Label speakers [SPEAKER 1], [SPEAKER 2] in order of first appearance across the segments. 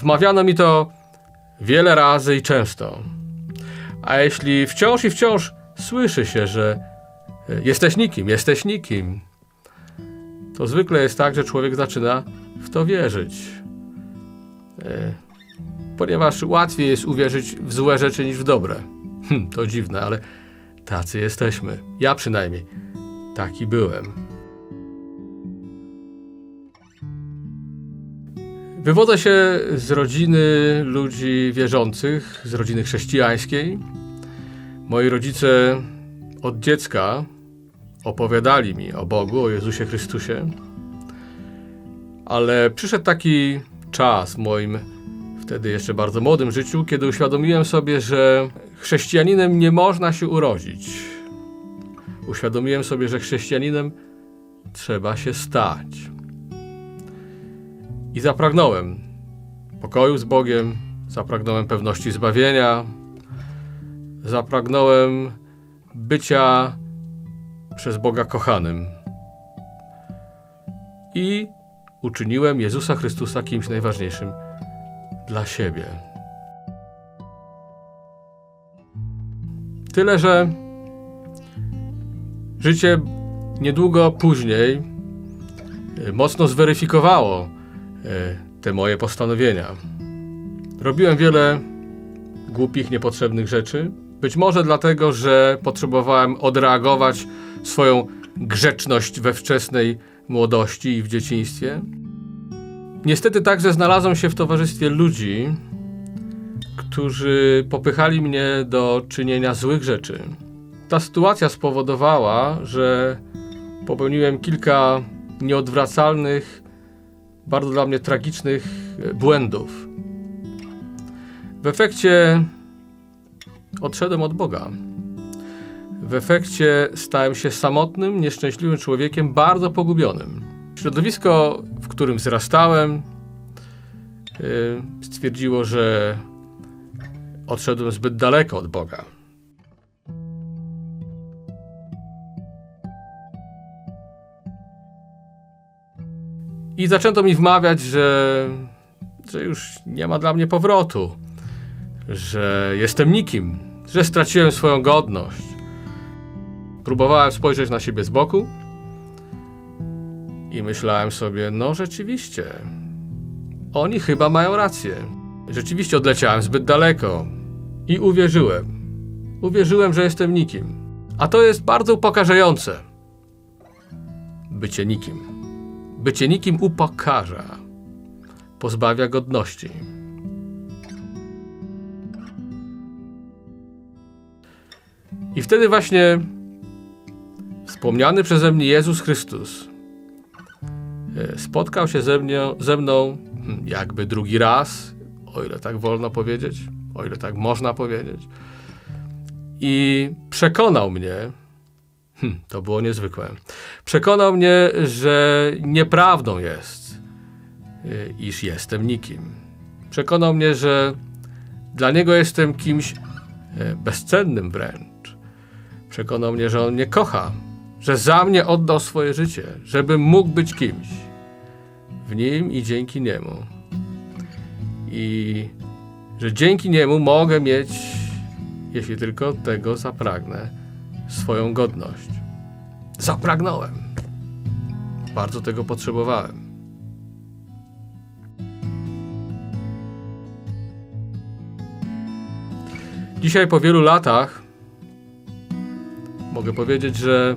[SPEAKER 1] Wmawiano mi to wiele razy i często. A jeśli wciąż i wciąż słyszy się, że e, jesteś nikim, jesteś nikim, to zwykle jest tak, że człowiek zaczyna w to wierzyć. E, Ponieważ łatwiej jest uwierzyć w złe rzeczy niż w dobre. Hm, to dziwne, ale tacy jesteśmy. Ja przynajmniej taki byłem. Wywodzę się z rodziny ludzi wierzących, z rodziny chrześcijańskiej. Moi rodzice od dziecka opowiadali mi o Bogu, o Jezusie Chrystusie. Ale przyszedł taki czas w moim wtedy jeszcze bardzo młodym życiu, kiedy uświadomiłem sobie, że chrześcijaninem nie można się urodzić. Uświadomiłem sobie, że chrześcijaninem trzeba się stać. I zapragnąłem pokoju z Bogiem, zapragnąłem pewności zbawienia, zapragnąłem bycia przez Boga kochanym. I uczyniłem Jezusa Chrystusa kimś najważniejszym dla siebie. Tyle, że życie niedługo później e, mocno zweryfikowało te moje postanowienia. Robiłem wiele głupich, niepotrzebnych rzeczy. Być może dlatego, że potrzebowałem odreagować swoją grzeczność we wczesnej młodości i w dzieciństwie. Niestety także znalazłem się w towarzystwie ludzi, którzy popychali mnie do czynienia złych rzeczy. Ta sytuacja spowodowała, że popełniłem kilka nieodwracalnych, bardzo dla mnie tragicznych e, błędów. W efekcie odszedłem od Boga. W efekcie stałem się samotnym, nieszczęśliwym człowiekiem, bardzo pogubionym. Środowisko, w którym wzrastałem, y, stwierdziło, że odszedłem zbyt daleko od Boga. I zaczęto mi wmawiać, że, że już nie ma dla mnie powrotu, że jestem nikim, że straciłem swoją godność. Próbowałem spojrzeć na siebie z boku i myślałem sobie, no rzeczywiście, oni chyba mają rację. Rzeczywiście odleciałem zbyt daleko i uwierzyłem. Uwierzyłem, że jestem nikim. A to jest bardzo upokarzające. Bycie nikim. Bycie nikim upokarza. Pozbawia godności. I wtedy właśnie wspomniany przeze mnie Jezus Chrystus e, spotkał się ze, ze mną hmm, jakby drugi raz, o ile tak wolno powiedzieć, o ile tak można powiedzieć, i przekonał mnie, hmm, to było niezwykłe, przekonał mnie, że nieprawdą jest, e, iż jestem nikim. Przekonał mnie, że dla niego jestem kimś e, bezcennym wręcz. Przekonał mnie, że on mnie kocha, że za mnie oddał swoje życie, żebym mógł być kimś w nim i dzięki niemu. I że dzięki niemu mogę mieć, jeśli tylko tego zapragnę, swoją godność. Zapragnąłem. Bardzo tego potrzebowałem. Dzisiaj po wielu latach mogę powiedzieć, że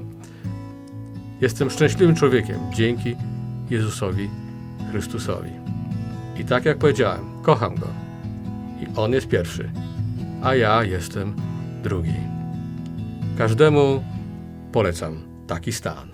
[SPEAKER 1] jestem szczęśliwym człowiekiem dzięki Jezusowi Chrystusowi. I tak jak powiedziałem, kocham Go. I On jest pierwszy, a ja jestem drugi. Każdemu polecam taki stan.